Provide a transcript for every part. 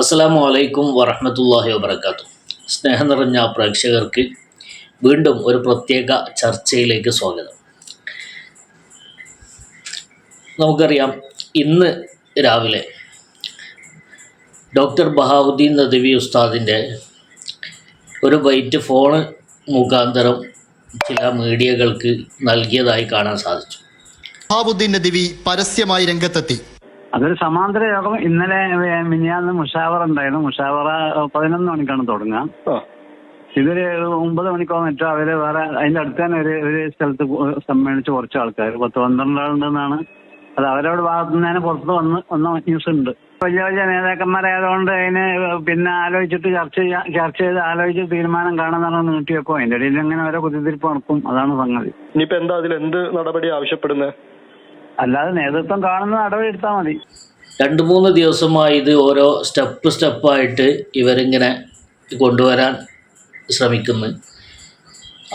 അസ്സലാമു വലൈക്കും വറഹ്മത്തുള്ളാഹി വബർക്കാത്തു സ്നേഹം നിറഞ്ഞ പ്രേക്ഷകർക്ക് വീണ്ടും ഒരു പ്രത്യേക ചർച്ചയിലേക്ക് സ്വാഗതം. നമുക്കറിയാം ഇന്ന് രാവിലെ ഡോക്ടർ ബഹാവുദ്ദീൻ നദവി ഉസ്താദിന്റെ ഒരു ബൈറ്റ് ഫോണ് മുഖാന്തരം ചില മീഡിയകൾക്ക് നൽകിയതായി കാണാൻ സാധിച്ചു. ബഹാവുദ്ദീൻ നദവി പരസ്യമായി രംഗത്തെത്തി. അതൊരു സമാന്തര യോഗം. ഇന്നലെ മിനിയാന്ന് മുഷാവർ മുഷാവറ ഉണ്ടായിരുന്നു. മുഷാവറ പതിനൊന്ന് മണിക്കാണ് തുടങ്ങുക. ഇതൊരു ഒമ്പത് മണിക്കോ മറ്റോ അവർ വേറെ അതിന്റെ അടുത്ത് തന്നെ ഒരു ഒരു സ്ഥലത്ത് സമ്മേളിച്ച് കുറച്ച് ആൾക്കാർ പത്ത് പന്ത്രണ്ട് ആളുണ്ടെന്നാണ്. അത് അവരവിടെ ഭാഗത്തു നിന്ന് തന്നെ പുറത്ത് വന്ന് വന്ന ന്യൂസ് ഉണ്ട്. വലിയ വലിയ നേതാക്കന്മാരായതുകൊണ്ട് അതിന് പിന്നെ ആലോചിച്ചിട്ട് ചർച്ച ചെയ്യാ ചർച്ച ചെയ്ത് ആലോചിച്ച് തീരുമാനം കാണാൻ നീട്ടിയപ്പോ അതിന്റെ ഇടയിൽ അങ്ങനെ ഓരോ കുത്തിത്തിരിപ്പ് നടക്കും. അതാണ് സംഗതി. ഇനിയിപ്പോ എന്താ അതിൽ എന്ത് നടപടി ആവശ്യപ്പെടുന്നത് അല്ലാതെ നേതൃത്വം കാണുന്ന നടപടി എടുത്താൽ മതി. രണ്ട് മൂന്ന് ദിവസമായി ഇത് ഓരോ സ്റ്റെപ്പ് സ്റ്റെപ്പായിട്ട് ഇവരിങ്ങനെ കൊണ്ടുവരാൻ ശ്രമിക്കുന്നു.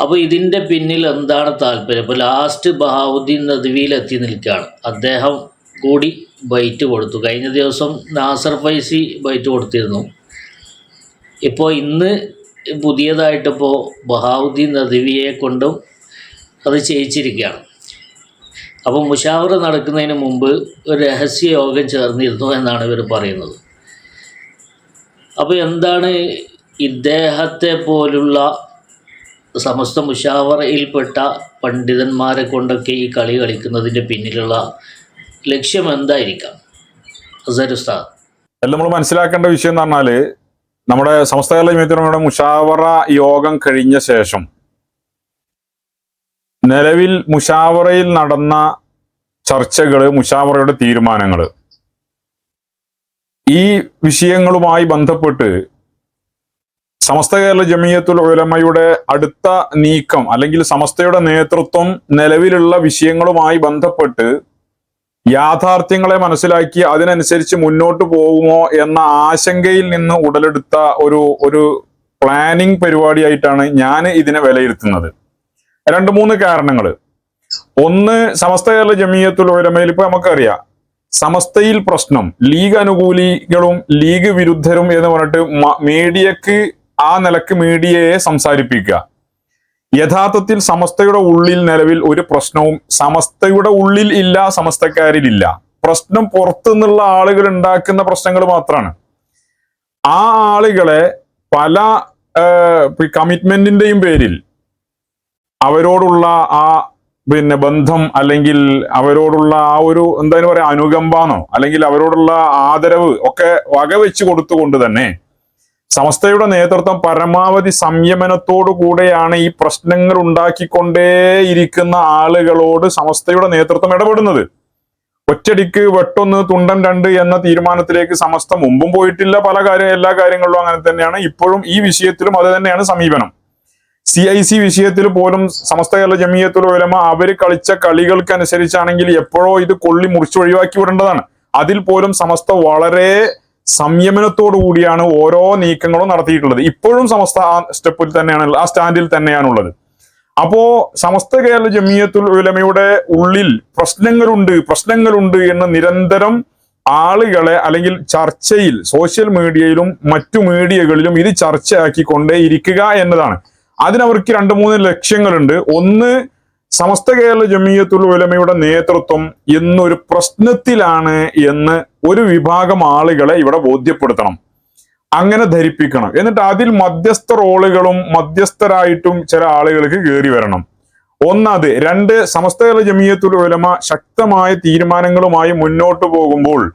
അപ്പോൾ ഇതിന്റെ പിന്നിൽ എന്താണ് താല്പര്യം? ഇപ്പോൾ ലാസ്റ്റ് ബഹാവുദ്ദീൻ നദ്വിയിൽ എത്തി നിൽക്കുകയാണ്. അദ്ദേഹം കൂടി ബൈറ്റ് കൊടുത്തു. കഴിഞ്ഞ ദിവസം നാസർ ഫൈസി ബൈറ്റ് കൊടുത്തിരുന്നു. ഇപ്പോൾ ഇന്ന് പുതിയതായിട്ടിപ്പോൾ ബഹാവുദ്ദീൻ നദ്വിയെ കൊണ്ടും അത് ചെയ്യിച്ചിരിക്കുകയാണ്. അപ്പോൾ മുഷാവറ നടക്കുന്നതിന് മുമ്പ് ഒരു രഹസ്യ യോഗം ചേർന്നിരുന്നു എന്നാണ് ഇവർ പറയുന്നത്. അപ്പോൾ എന്താണ് ഇദ്ദേഹത്തെ പോലുള്ള സമസ്ത മുഷാവറയിൽപ്പെട്ട പണ്ഡിതന്മാരെ കൊണ്ടൊക്കെ ഈ കളി കളിക്കുന്നതിന്റെ പിന്നിലുള്ള ലക്ഷ്യം എന്തായിരിക്കാം? അസരുസ്താദ് നമ്മൾ മനസ്സിലാക്കേണ്ട വിഷയം എന്ന് പറഞ്ഞാൽ നമ്മുടെ സംസ്ഥാന മുഷാവറ യോഗം കഴിഞ്ഞ ശേഷം നിലവിൽ മുഷാവറയിൽ നടന്ന ചർച്ചകൾ മുഷാവറയുടെ തീരുമാനങ്ങൾ ഈ വിഷയങ്ങളുമായി ബന്ധപ്പെട്ട് സമസ്ത കേരള ജമിയത്തുൽ ഉലമയുടെ അടുത്ത നീക്കം അല്ലെങ്കിൽ സമസ്തയുടെ നേതൃത്വം നിലവിലുള്ള വിഷയങ്ങളുമായി ബന്ധപ്പെട്ട് യാഥാർത്ഥ്യങ്ങളെ മനസ്സിലാക്കി അതിനനുസരിച്ച് മുന്നോട്ട് പോകുമോ എന്ന ആശങ്കയിൽ നിന്ന് ഉടലെടുത്ത ഒരു ഒരു പ്ലാനിങ് പരിപാടിയായിട്ടാണ് ഞാൻ ഇതിനെ വിലയിരുത്തുന്നത്. രണ്ട് മൂന്ന് കാരണങ്ങൾ ഒന്ന് സമസ്ത കേരള ജമീയത്തുൽ ഉലമയിൽ ഇപ്പൊ നമുക്കറിയാം. സമസ്തയിൽ പ്രശ്നം ലീഗ് അനുകൂലികളും ലീഗ് വിരുദ്ധരും എന്ന് പറഞ്ഞിട്ട് മീഡിയക്ക് ആ നിലയ്ക്ക് മീഡിയയെ സംസാരിപ്പിക്കുക. യഥാർത്ഥത്തിൽ സമസ്തയുടെ ഉള്ളിൽ നിലവിൽ ഒരു പ്രശ്നവും സമസ്തയുടെ ഉള്ളിൽ ഇല്ല സമസ്തക്കാരിൽ ഇല്ല. പ്രശ്നം പുറത്തുനിന്നുള്ള ആളുകൾ ഉണ്ടാക്കുന്ന പ്രശ്നങ്ങൾ മാത്രമാണ്. ആ ആളുകളെ പല കമ്മിറ്റ്മെന്റിന്റെയും പേരിൽ അവരോടുള്ള ആ പിന്നെ ബന്ധം അല്ലെങ്കിൽ അവരോടുള്ള ആ ഒരു എന്താ പറയാ അനുകമ്പാന്നോ? അല്ലെങ്കിൽ അവരോടുള്ള ആദരവ് ഒക്കെ വകവെച്ച് കൊടുത്തുകൊണ്ട് തന്നെ സമസ്തയുടെ നേതൃത്വം പരമാവധി സംയമനത്തോടു കൂടെയാണ് ഈ പ്രശ്നങ്ങൾ ഉണ്ടാക്കിക്കൊണ്ടേയിരിക്കുന്ന ആളുകളോട് സമസ്തയുടെ നേതൃത്വം ഇടപെടുന്നത്. ഒറ്റടിക്ക് വെട്ടൊന്ന് തുണ്ടൻ രണ്ട് എന്ന തീരുമാനത്തിലേക്ക് സമസ്ത മുമ്പും പോയിട്ടില്ല. പല കാര്യം എല്ലാ കാര്യങ്ങളിലും അങ്ങനെ തന്നെയാണ്. ഇപ്പോഴും ഈ വിഷയത്തിലും അത് തന്നെയാണ് സമീപനം. സി ഐ സി വിഷയത്തിൽ പോലും സമസ്ത കേരള ജമീയത്തിലോ ഉലമ അവർ കളിച്ച കളികൾക്കനുസരിച്ചാണെങ്കിൽ എപ്പോഴോ ഇത് കൊള്ളി മുറിച്ച് ഒഴിവാക്കി വിടേണ്ടതാണ്. അതിൽ പോലും സമസ്ത വളരെ സംയമനത്തോടു കൂടിയാണ് ഓരോ നീക്കങ്ങളും നടത്തിയിട്ടുള്ളത്. ഇപ്പോഴും സമസ്ത ആ സ്റ്റെപ്പിൽ തന്നെയാണ് ആ സ്റ്റാൻഡിൽ തന്നെയാണുള്ളത്. അപ്പോ സമസ്ത കേരള ജമീയത്തുൽ ഉലമയുടെ ഉള്ളിൽ പ്രശ്നങ്ങളുണ്ട് പ്രശ്നങ്ങളുണ്ട് എന്ന് നിരന്തരം ആളുകളെ അല്ലെങ്കിൽ ചർച്ചയിൽ സോഷ്യൽ മീഡിയയിലും മറ്റു മീഡിയകളിലും ഇത് ചർച്ചയാക്കിക്കൊണ്ടേ ഇരിക്കുക എന്നതാണ്. അതിനവർക്ക് രണ്ട് മൂന്ന് ലക്ഷ്യങ്ങളുണ്ട്. ഒന്ന് സമസ്ത കേരള ജമീയത്തുൽ ഉലമയുടെ നേതൃത്വം എന്നൊരു പ്രശ്നത്തിലാണ് എന്ന് ഒരു വിഭാഗം ആളുകളെ ഇവിടെ ബോധ്യപ്പെടുത്തണം. അങ്ങനെ ധരിപ്പിക്കണം. എന്നിട്ട് അതിൽ മധ്യസ്ഥ റോളുകളും മധ്യസ്ഥരായിട്ടും ചില ആളുകൾക്ക് കയറി വരണം. ഒന്നത് രണ്ട് സമസ്ത കേരള ജമീയത്തുൽ ഉലമ ശക്തമായ തീരുമാനങ്ങളുമായി മുന്നോട്ട് പോകുമ്പോൾ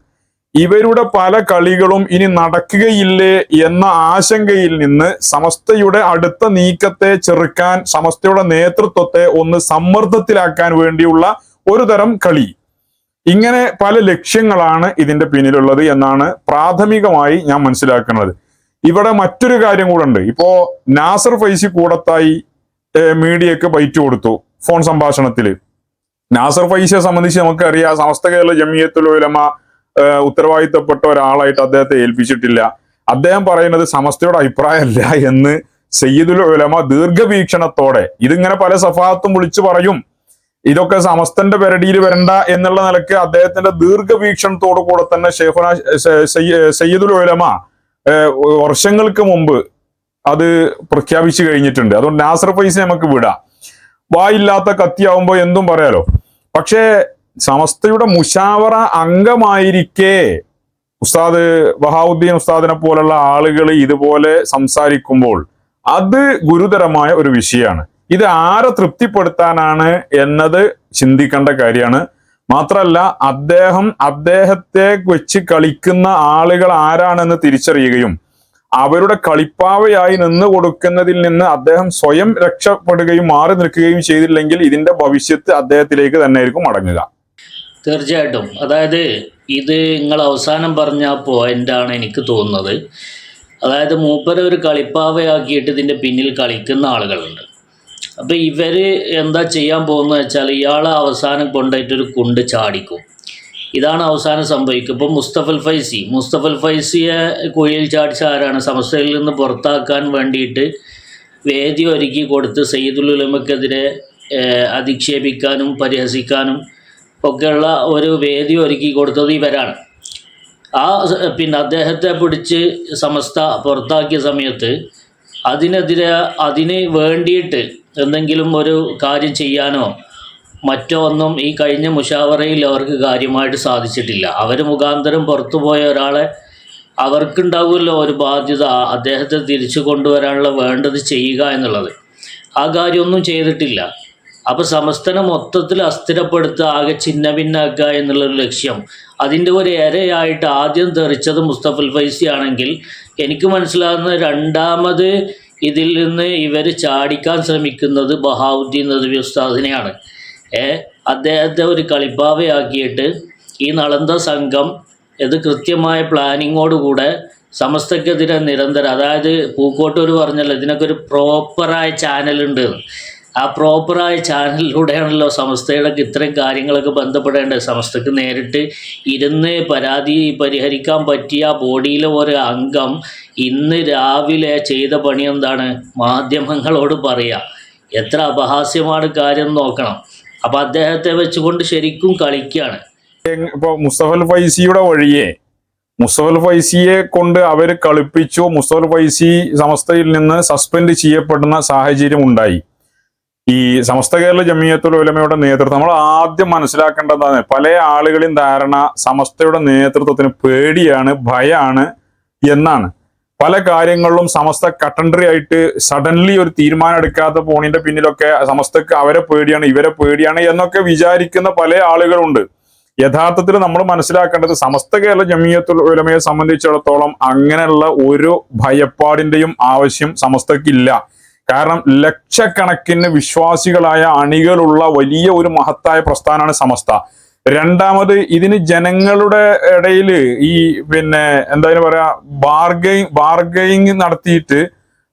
ഇവരുടെ പല കളികളും ഇനി നടക്കുകയില്ലേ എന്ന ആശങ്കയിൽ നിന്ന് സമസ്തയുടെ അടുത്ത നീക്കത്തെ ചെറുക്കാൻ സമസ്തയുടെ നേതൃത്വത്തെ ഒന്ന് സമ്മർദ്ദത്തിലാക്കാൻ വേണ്ടിയുള്ള ഒരു തരം കളി. ഇങ്ങനെ പല ലക്ഷ്യങ്ങളാണ് ഇതിന്റെ പിന്നിലുള്ളത് എന്നാണ് പ്രാഥമികമായി ഞാൻ മനസ്സിലാക്കുന്നത്. ഇവിടെ മറ്റൊരു കാര്യം കൂടെ ഉണ്ട് ഇപ്പോ നാസർ ഫൈസി കൂടത്തായി മീഡിയക്ക് ബൈറ്റ് കൊടുത്തു ഫോൺ സംഭാഷണത്തിൽ നാസർ ഫൈസിയെ സംബന്ധിച്ച് നമുക്കറിയാം സമസ്ത കേരള ജമിയത്തുൽ ഉലമ ഉത്തരവാദിത്തപ്പെട്ട ഒരാളായിട്ട് അദ്ദേഹത്തെ ഏൽപ്പിച്ചിട്ടില്ല. അദ്ദേഹം പറയുന്നത് സമസ്തയുടെ അഭിപ്രായമല്ല എന്ന് സയ്യിദുൽ ഉലമ ദീർഘവീക്ഷണത്തോടെ ഇതിങ്ങനെ പല സഫാത്തും വിളിച്ചു പറയും. ഇതൊക്കെ സമസ്തന്റെ പെരടിയിൽ വരണ്ട എന്നുള്ള നിലയ്ക്ക് അദ്ദേഹത്തിന്റെ ദീർഘവീക്ഷണത്തോടു കൂടെ തന്നെ ഷെയ്ഖുന സയ്യിദുൽ ഉലമ വർഷങ്ങൾക്ക് മുമ്പ് അത് പ്രഖ്യാപിച്ചു കഴിഞ്ഞിട്ടുണ്ട്. അതുകൊണ്ട് നാസർ പൈസ നമുക്ക് വിടാം. വായില്ലാത്ത കത്തിയാവുമ്പോൾ എന്തും പറയാലോ. പക്ഷേ സമസ്തയുടെ മുഷാവറ അംഗമായിരിക്കെ. ഉസ്താദ് ബഹാവുദ്ദീൻ ഉസ്താദിനെ പോലുള്ള ആളുകൾ ഇതുപോലെ സംസാരിക്കുമ്പോൾ അത് ഗുരുതരമായ ഒരു വിഷയമാണ്. ഇത് ആരെ തൃപ്തിപ്പെടുത്താനാണ് എന്നത് ചിന്തിക്കേണ്ട കാര്യമാണ്. മാത്രമല്ല അദ്ദേഹം അദ്ദേഹത്തെ വെച്ച് കളിക്കുന്ന ആളുകൾ ആരാണെന്ന് തിരിച്ചറിയുകയും അവരുടെ കളിപ്പാവയായി നിന്ന് കൊടുക്കുന്നതിൽ നിന്ന് അദ്ദേഹം സ്വയം രക്ഷപ്പെടുകയും മാറി നിൽക്കുകയും ചെയ്തില്ലെങ്കിൽ ഇതിന്റെ ഭവിഷ്യത്ത് അദ്ദേഹത്തിലേക്ക് തന്നെ ആയിരിക്കും മടങ്ങുക. തീർച്ചയായിട്ടും. അതായത് ഇത് നിങ്ങൾ അവസാനം പറഞ്ഞ പോയിന്റാണ് എനിക്ക് തോന്നുന്നത്. അതായത് മൂപ്പരെ ഒരു കളിപ്പാവയാക്കിയിട്ട് ഇതിന്റെ പിന്നിൽ കളിക്കുന്ന ആളുകളുണ്ട്. അപ്പോൾ ഇവർ എന്താ ചെയ്യാൻ പോകുന്നത് വെച്ചാൽ ഇയാളെ അവസാനം കൊണ്ടായിട്ടൊരു കുണ്ട് ചാടിക്കും. ഇതാണ് അവസാനം സംഭവിക്കുക. ഇപ്പോൾ മുസ്തഫൽ ഫൈസി മുസ്തഫൽ ഫൈസിയെ കുഴിയിൽ ചാടിച്ച ആരാണ്? സമസ്തയിൽ നിന്ന് പുറത്താക്കാൻ വേണ്ടിയിട്ട് വേദി ഒരുക്കി കൊടുത്ത് സയ്യിദുൽ ഉലമക്കെതിരെ അധിക്ഷേപിക്കാനും പരിഹസിക്കാനും ഒക്കെയുള്ള ഒരു വേദി ഒരുക്കി കൊടുത്തത് ഇവരാണ്. ആ പിന്നെ അദ്ദേഹത്തെ പിടിച്ച് സമസ്ത പുറത്താക്കിയ സമയത്ത് അതിനെതിരെ അതിന് വേണ്ടിയിട്ട് എന്തെങ്കിലും ഒരു കാര്യം ചെയ്യാനോ മറ്റോ ഒന്നും ഈ കഴിഞ്ഞ മുഷാവറയിൽ അവർക്ക് കാര്യമായിട്ട് സാധിച്ചിട്ടില്ല. അവർ മുഖാന്തരം പുറത്തു പോയ ഒരാളെ അവർക്കുണ്ടാവുമല്ലോ ഒരു ബാധ്യത അദ്ദേഹത്തെ തിരിച്ചു കൊണ്ടുവരാനുള്ള വേണ്ടത് ചെയ്യുക എന്നുള്ളത്. ആ കാര്യമൊന്നും ചെയ്തിട്ടില്ല. അപ്പോൾ സമസ്തനെ മൊത്തത്തിൽ അസ്ഥിരപ്പെടുത്തുക ആകെ ചിന്ന ഭിന്നാക്കുക എന്നുള്ളൊരു ലക്ഷ്യം. അതിന്റെ ഒരു ഇരയായിട്ട് ആദ്യം തെറിച്ചത് മുസ്തഫുൽ ഫൈസി ആണെങ്കിൽ എനിക്ക് മനസ്സിലാകുന്ന രണ്ടാമത് ഇതിൽ നിന്ന് ഇവർ ചാടിക്കാൻ ശ്രമിക്കുന്നത് ബഹാവുദ്ദീൻ നദവി ഉസ്താദിനെയാണ്. ഏ അദ്ദേഹത്തെ ഒരു കളിപ്പാവയാക്കിയിട്ട് ഈ നളന്ത സംഘം ഇത് കൃത്യമായ പ്ലാനിങ്ങോടുകൂടെ സമസ്തക്കെതിരെ നിരന്തരം അതായത് പൂക്കോട്ടൂർ പറഞ്ഞല്ലോ ഇതിനൊക്കെ ഒരു പ്രോപ്പറായ ചാനലുണ്ട് ആ പ്രോപ്പറായ ചാനലിലൂടെയാണല്ലോ സമസ്തയുടെ ഇത്രയും കാര്യങ്ങളൊക്കെ ബന്ധപ്പെടേണ്ടത്. സംസ്ഥക്ക് നേരിട്ട് ഇരുന്ന് പരാതി പരിഹരിക്കാൻ പറ്റിയ ബോഡിയിലെ ഒരു അംഗം ഇന്ന് രാവിലെ ചെയ്ത പണി എന്താണ്? മാധ്യമങ്ങളോട് പറയുക എത്ര അപഹാസ്യമാണ് കാര്യം നോക്കണം. അപ്പം അദ്ദേഹത്തെ വെച്ചുകൊണ്ട് ശരിക്കും കളിക്കുകയാണ് ഇപ്പോൾ മുസ്തഫൽ ഫൈസിയുടെ വഴിയെ മുസ്തഫൽ ഫൈസിയെ കൊണ്ട് അവർ കളിപ്പിച്ചു. മുസ്തഫൽ ഫൈസി സമസ്തയിൽ നിന്ന് സസ്പെൻഡ് ചെയ്യപ്പെടുന്ന സാഹചര്യം ഉണ്ടായി. ഈ സമസ്ത കേരള ജമിയത്തുൽ ഉലമയുടെ നേതൃത്വം നമ്മൾ ആദ്യം മനസ്സിലാക്കേണ്ടതാണ് പല ആളുകളെയും ധാരണ സമസ്തയുടെ നേതൃത്വത്തിന് പേടിയാണ് ഭയാണ് എന്നാണ്. പല കാര്യങ്ങളിലും സമസ്ത കട്ടൻഡറി ആയിട്ട് സഡൻലി ഒരു തീരുമാനം എടുക്കാത്ത പോണിന്റെ പിന്നിലൊക്കെ സമസ്തക്ക് അവരെ പേടിയാണ് ഇവരെ പേടിയാണ് എന്നൊക്കെ വിചാരിക്കുന്ന പല ആളുകളുണ്ട്. യഥാർത്ഥത്തിൽ നമ്മൾ മനസ്സിലാക്കേണ്ടത് സമസ്ത കേരള ജമിയത്തുൽ ഉലമയെ സംബന്ധിച്ചിടത്തോളം അങ്ങനെയുള്ള ഒരു ഭയപ്പാടിന്റെയും ആവശ്യം സമസ്തക്കില്ല. കാരണം ലക്ഷക്കണക്കിന് വിശ്വാസികളായ അണികളുള്ള വലിയ ഒരു മഹത്തായ പ്രസ്ഥാനമാണ് സമസ്ത. രണ്ടാമത് ഇതിന് ജനങ്ങളുടെ ഇടയിൽ ഈ പിന്നെ എന്തായാലും പറയാ ബാർഗൈ ബാർഗൈങ് നടത്തിയിട്ട്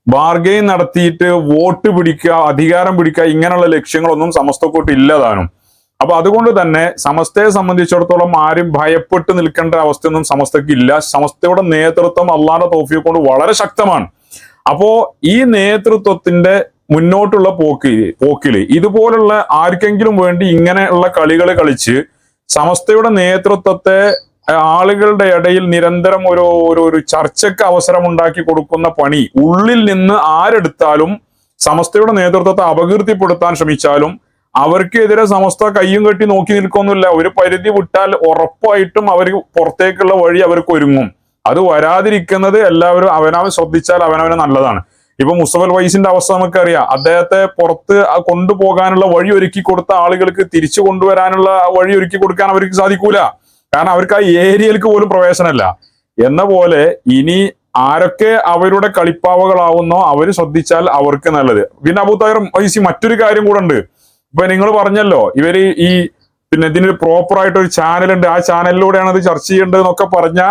ബാർഗൈൻ നടത്തിയിട്ട് വോട്ട് പിടിക്കുക അധികാരം പിടിക്കുക ഇങ്ങനെയുള്ള ലക്ഷ്യങ്ങളൊന്നും സമസ്തക്കൂട്ട് ഇല്ലതാനും. അപ്പൊ അതുകൊണ്ട് തന്നെ സമസ്തയെ സംബന്ധിച്ചിടത്തോളം ആരും ഭയപ്പെട്ട് നിൽക്കേണ്ട അവസ്ഥയൊന്നും സമസ്തക്ക് ഇല്ല. സമസ്തയുടെ നേതൃത്വം അള്ളാന്റെ തോഫിയെ കൊണ്ട് വളരെ ശക്തമാണ്. അപ്പോ ഈ നേതൃത്വത്തിന്റെ മുന്നോട്ടുള്ള പോക്ക് പോക്കിൽ ഇതുപോലുള്ള ആർക്കെങ്കിലും വേണ്ടി ഇങ്ങനെയുള്ള കളികൾ കളിച്ച് സമസ്തയുടെ നേതൃത്വത്തെ ആളുകളുടെ ഇടയിൽ നിരന്തരം ഒരു ഒരു ഒരു ചർച്ചയ്ക്ക് അവസരം ഉണ്ടാക്കി കൊടുക്കുന്ന പണി ഉള്ളിൽ നിന്ന് ആരെടുത്താലും സമസ്തയുടെ നേതൃത്വത്തെ അപകീർത്തിപ്പെടുത്താൻ ശ്രമിച്ചാലും അവർക്കെതിരെ സമസ്ത കയ്യും കെട്ടി നോക്കി നിൽക്കൊന്നുമില്ല ഒരു പരിധി വിട്ടാൽ ഉറപ്പായിട്ടും അവർ പുറത്തേക്കുള്ള വഴി അവർക്ക് ഒരുങ്ങും. അത് വരാതിരിക്കുന്നത് എല്ലാവരും അവനവൻ ശ്രദ്ധിച്ചാൽ അവനവന് നല്ലതാണ്. ഇപ്പൊ മുസ്തഫൽ വൈസിന്റെ അവസ്ഥ നമുക്കറിയാം. അദ്ദേഹത്തെ പുറത്ത് കൊണ്ടുപോകാനുള്ള വഴി ഒരുക്കി കൊടുത്ത ആളുകൾക്ക് തിരിച്ചു കൊണ്ടുവരാനുള്ള വഴി ഒരുക്കി കൊടുക്കാൻ അവർക്ക് സാധിക്കൂല. കാരണം അവർക്ക് ആ ഏരിയയിലേക്ക് പോലും പ്രവേശനമല്ല. എന്ന പോലെ ഇനി ആരൊക്കെ അവരുടെ കളിപ്പാവകളാവുന്നോ അവർ ശ്രദ്ധിച്ചാൽ അവർക്ക് നല്ലത്. പിന്നെ അബൂത്തായർ വൈസി മറ്റൊരു കാര്യം കൂടെ ഉണ്ട്. ഇപ്പൊ നിങ്ങൾ പറഞ്ഞല്ലോ ഇവർ ഈ പിന്നെ ഇതിനൊരു പ്രോപ്പർ ആയിട്ട് ഒരു ചാനൽ ഉണ്ട്. ആ ചാനലിലൂടെയാണ് അത് ചർച്ച ചെയ്യേണ്ടത് എന്നൊക്കെ പറഞ്ഞ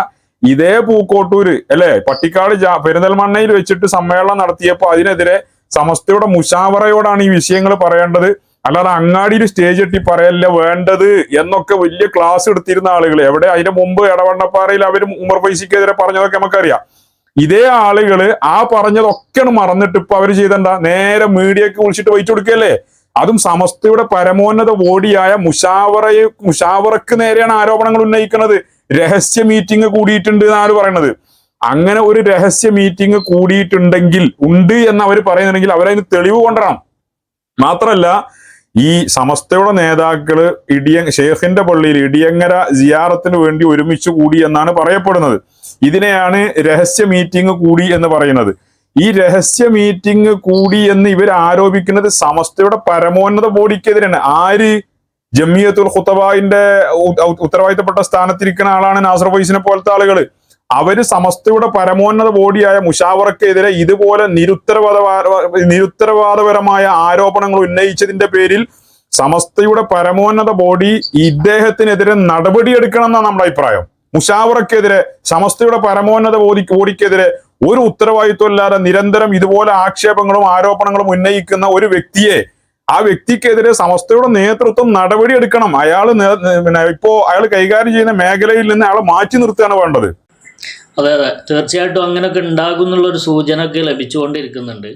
ഇതേ പൂക്കോട്ടൂര് അല്ലെ? പട്ടിക്കാട് പെരിന്തൽമണ്ണയിൽ വെച്ചിട്ട് സമ്മേളനം നടത്തിയപ്പോൾ അതിനെതിരെ സമസ്തയുടെ മുഷാവറയോടാണ് ഈ വിഷയങ്ങൾ പറയേണ്ടത്. അല്ലാതെ അങ്ങാടിയിൽ സ്റ്റേജ് കെട്ടി പറയല്ല വേണ്ടത് എന്നൊക്കെ വലിയ ക്ലാസ് എടുത്തിരുന്ന ആളുകൾ എവിടെ അതിന്റെ മുമ്പ് ഇടവണ്ണപ്പാറയിൽ അവർ ഉമർ ഫൈസിക്കെതിരെ പറഞ്ഞതൊക്കെ നമുക്കറിയാം. ഇതേ ആളുകൾ ആ പറഞ്ഞതൊക്കെയാണ് മറന്നിട്ട് ഇപ്പൊ അവർ ചെയ്തണ്ട നേരെ മീഡിയക്ക് വിളിച്ചിട്ട് വഹിച്ചു കൊടുക്കല്ലേ അതും സമസ്തയുടെ പരമോന്നത ബോഡിയായ മുഷാവറയെ മുഷാവറക്ക് നേരെയാണ് ആരോപണങ്ങൾ ഉന്നയിക്കുന്നത്. രഹസ്യ മീറ്റിംഗ് കൂടിയിട്ടുണ്ട് എന്നാണ് പറയുന്നത് അങ്ങനെ ഒരു രഹസ്യ മീറ്റിംഗ് കൂടിയിട്ടുണ്ടെങ്കിൽ ഉണ്ട് എന്ന് അവർ പറയുന്നുണ്ടെങ്കിൽ അവരതിന് തെളിവ് കൊണ്ടുവരണം. മാത്രമല്ല ഈ സമസ്തയുടെ നേതാക്കൾ ഇടിയ ഷേഖിന്റെ പള്ളിയിൽ ഇടിയങ്ങര സിയാറത്തിന് വേണ്ടി ഒരുമിച്ച് കൂടി എന്നാണ് പറയപ്പെടുന്നത്. ഇതിനെയാണ് രഹസ്യ മീറ്റിംഗ് കൂടി എന്ന് പറയുന്നത്. ഈ രഹസ്യ മീറ്റിംഗ് കൂടി എന്ന് ഇവർ ആരോപിക്കുന്നത് സമസ്തയുടെ പരമോന്നത ബോഡിക്കെതിരാണ്. ആര്? ജമിയത്തുൽ ഖുത്തബായിന്റെ ഉത്തരവാദിത്തപ്പെട്ട സ്ഥാനത്തിരിക്കുന്ന ആളാണ് നാസർ ഫൈസിനെ പോലത്തെ ആളുകൾ അവർ സമസ്തയുടെ പരമോന്നത ബോഡിയായ മുഷാവറക്കെതിരെ ഇതുപോലെ നിരുത്തരവാദ നിരുത്തരവാദപരമായ ആരോപണങ്ങൾ ഉന്നയിച്ചതിന്റെ പേരിൽ സമസ്തയുടെ പരമോന്നത ബോഡി ഇദ്ദേഹത്തിനെതിരെ നടപടിയെടുക്കണം എന്നാണ് നമ്മുടെ അഭിപ്രായം. മുഷാവറക്കെതിരെ സമസ്തയുടെ പരമോന്നത ബോഡി ബോഡിക്കെതിരെ ഒരു ഉത്തരവാദിത്വം ഇല്ലാതെ നിരന്തരം ഇതുപോലെ ആക്ഷേപങ്ങളും ആരോപണങ്ങളും ഉന്നയിക്കുന്ന ഒരു വ്യക്തിയെ ആ വ്യക്തിക്കെതിരെ സമസ്തയുടെ നേതൃത്വം നടപടിയെടുക്കണം അയാൾ പിന്നെ ഇപ്പോ അയാൾ കൈകാര്യം ചെയ്യുന്ന മേഖലയിൽ നിന്ന് അയാളെ മാറ്റി നിർത്തുകയാണ് വേണ്ടത്. അതെ അതെ. തീർച്ചയായിട്ടും അങ്ങനെയൊക്കെ ഉണ്ടാകും എന്നുള്ള ഒരു സൂചന ഒക്കെ ലഭിച്ചുകൊണ്ടിരിക്കുന്നുണ്ട്.